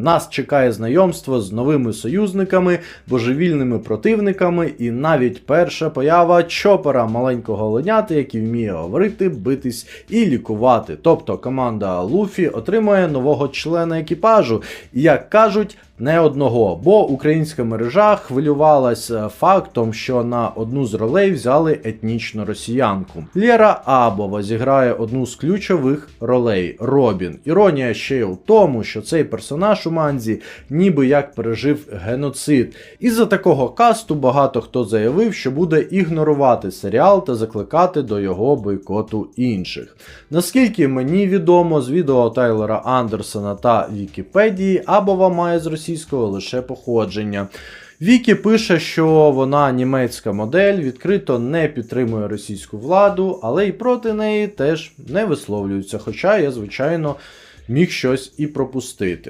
Нас чекає знайомство з новими союзниками, божевільними противниками і навіть перша поява чопера маленького оленяти, який вміє говорити, битись і лікувати. Тобто команда Луфі отримує нового члена екіпажу, і як кажуть. Не одного, бо українська мережа хвилювалася фактом, що на одну з ролей взяли етнічну росіянку. Лєра Абова зіграє одну з ключових ролей Робін. Іронія ще й у тому, що цей персонаж у манзі ніби як пережив геноцид. Із-за такого касту багато хто заявив, що буде ігнорувати серіал та закликати до його бойкоту інших. Наскільки мені відомо з відео Тайлера Андерсона та Вікіпедії, Абова має з російського лише походження. Вікі пише, що вона німецька модель, відкрито не підтримує російську владу, але й проти неї теж не висловлюється. Хоча я, звичайно, міг щось і пропустити.